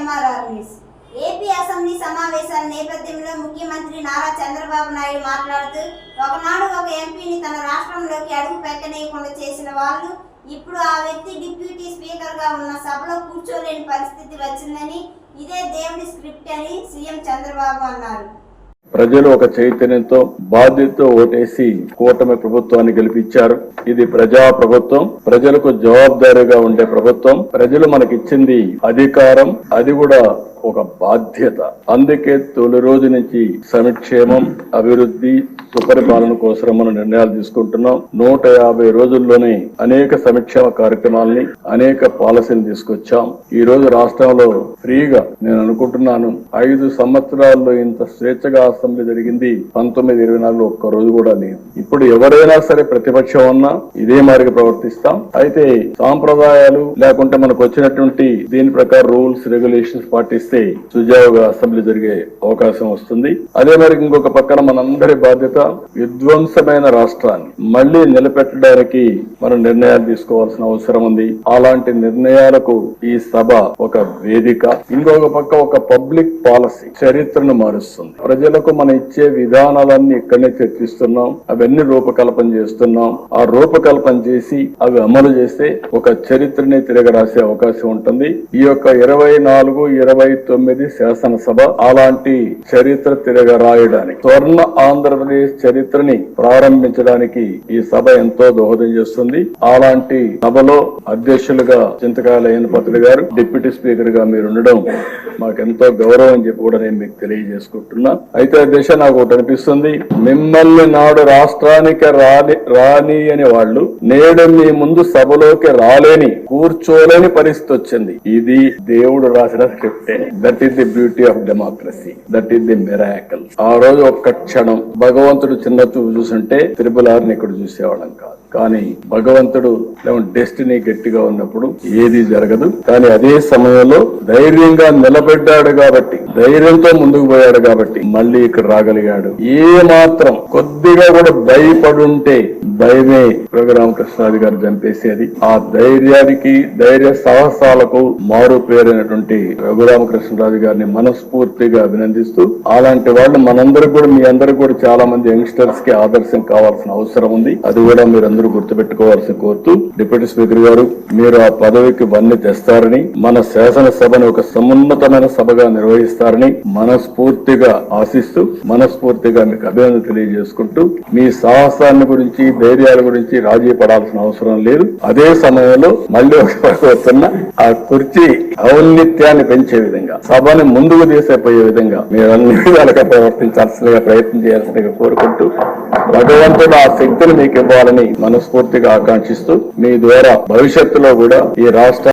MRR news AP assembly సమావేశాల నేపథ్యంలో ముఖ్యమంత్రి నారా చంద్రబాబు నాయుడు మాట్లాడుతూ ఒకనాడు ఒక ఎంపీని తన రాష్ట్రంలోకి అడుగు పెట్టనీయకుండా చేసిన వాళ్ళు ఇప్పుడు ఆ వ్యక్తి డిప్యూటీ స్పీకర్గా ఉన్న సభలో కూర్చోలేని పరిస్థితి వచ్చిందని ఇదే దేవుడి స్క్రిప్ట్ అని సీఎం చంద్రబాబు అన్నారు. ప్రజలు ఒక చైతన్యంతో బాధ్యతతో ఓటేసి కూటమి ప్రభుత్వాన్ని గెలిపించారు. ఇది ప్రజా ప్రభుత్వం. ప్రజలకు జవాబుదారీగా ఉండే ప్రభుత్వం. ప్రజలు మనకిచ్చింది అధికారం. అది కూడా ఒక బాధ్యత. అందుకే తొలి రోజు నుంచి సంక్షేమం అభివృద్ధి సుపరిపాలన కోసం మనం నిర్ణయాలు తీసుకుంటున్నాం. నూట యాభై రోజుల్లోనే అనేక సంక్షేమ కార్యక్రమాల్ని అనేక పాలసీలు తీసుకొచ్చాం. ఈ రోజు రాష్ట్రంలో ఫ్రీగా నేను అనుకుంటున్నాను ఐదు సంవత్సరాల్లో ఇంత స్వేచ్ఛగా అసెంబ్లీ జరిగింది పంతొమ్మిది ఇరవై నాలుగులో ఒక్క రోజు కూడా లేదు. ఇప్పుడు ఎవరైనా సరే ప్రతిపక్షం ఉన్నా ఇదే మారిగా ప్రవర్తిస్తాం. అయితే సాంప్రదాయాలు లేకుంటే మనకు వచ్చినటువంటి దీని ప్రకారం రూల్స్ రెగ్యులేషన్స్ పాటిస్తే సుజావుగా అసెంబ్లీ జరిగే అవకాశం వస్తుంది. అదే మరి ఇంకొక పక్కన మనందరి బాధ్యత విధ్వంసమైన రాష్ట్రాన్ని మళ్ళీ నిలబెట్టడానికి మనం నిర్ణయాలు తీసుకోవాల్సిన అవసరం ఉంది. అలాంటి నిర్ణయాలకు ఈ సభ ఒక వేదిక. ఇంకొక పక్క ఒక పబ్లిక్ పాలసీ చరిత్రను మారుస్తుంది. ప్రజలకు మనం ఇచ్చే విధానాలన్నీ ఇక్కడనే చర్చిస్తున్నాం. అవన్నీ రూపకల్పన చేస్తున్నాం. ఆ రూపకల్పన చేసి అవి అమలు చేస్తే ఒక చరిత్రని తిరగరాసే అవకాశం ఉంటుంది. ఈ యొక్క ఇరవై నాలుగు ఇరవై తొమ్మిది శాసనసభ అలాంటి చరిత్ర తిరగరాయడానికి స్వర్ణ ఆంధ్రప్రదేశ్ చరిత్రని ప్రారంభించడానికి ఈ సభ ఎంతో దోహదం చేస్తుంది. అలాంటి సభలో అధ్యక్షులుగా చింతకాయల అయ్యనపత్రుడు గారు డిప్యూటీ స్పీకర్గా మీరు ఉండడం మాకెంతో గౌరవం అని చెప్పి కూడా నేను మీకు తెలియజేసుకుంటున్నా. అయితే దిశ నాకు ఒకటి అనిపిస్తుంది. మిమ్మల్ని నాడు రాష్ట్రానికి రాని రాని అని వాళ్ళు నేడు మీ ముందు సభలోకి రాలేని కూర్చోలేని పరిస్థితి వచ్చింది. ఇది దేవుడు రాసిన స్క్రిప్టే. That is the beauty of democracy that is the miracle ఆ రోజు ఒక్క క్షణం భగవంతుడు చిన్న చూసుంటే త్రిపుల్ ఆర్ని ఇక్కడ చూసేవాళ్ళం కాదు కానీ భగవంతుడు డెస్టినీ గట్టిగా ఉన్నప్పుడు ఏది జరగదు. కానీ అదే సమయంలో ధైర్యంగా నిలబడ్డాడు కాబట్టి ధైర్యంతో ముందుకు పోయాడు కాబట్టి మళ్ళీ ఇక్కడ రాగలిగాడు. ఏ మాత్రం కొద్దిగా కూడా భయపడుంటే భయమే రఘురామకృష్ణాది గారు చంపేసేది. ఆ ధైర్యానికి ధైర్య సాహసాలకు మారు పేరైనటువంటి రఘురామకృష్ణరాజు గారిని మనస్ఫూర్తిగా అభినందిస్తూ అలాంటి వాళ్ళు మనందరికి కూడా మీ అందరికి కూడా చాలా మంది యంగ్స్టర్స్కి ఆదర్శం కావాల్సిన అవసరం ఉంది. అది కూడా మీరు అందరూ గుర్తుపెట్టుకోవాల్సిన కోరుతూ డిప్యూటీ స్పీకర్ గారు మీరు ఆ పదవికి వన్ని తెస్తారని మన శాసనసభను ఒక సమున్నతమైన సభగా నిర్వహిస్తారని మనస్ఫూర్తిగా ఆశిస్తూ మనస్ఫూర్తిగా మీకు అభినందన తెలియజేసుకుంటూ మీ సాహసాన్ని గురించి ధైర్యాల గురించి రాజీ పడాల్సిన అవసరం లేదు. అదే సమయంలో మళ్ళీ ఒక వస్తున్న ఆ కుర్చీ ఔన్నిత్యాన్ని పెంచే విధంగా సభని ముందుకు తీసేపోయే విధంగా మీరు అన్ని విధాలుగా ప్రవర్తించాల్సిందిగా ప్రయత్నం చేయాల్సిందిగా కోరుకుంటూ భగవంతుడు ఆ శక్తిని మీకు ఇవ్వాలని మనస్ఫూర్తిగా ఆకాంక్షిస్తూ మీ ద్వారా భవిష్యత్తులో కూడా ఈ రాష్ట్ర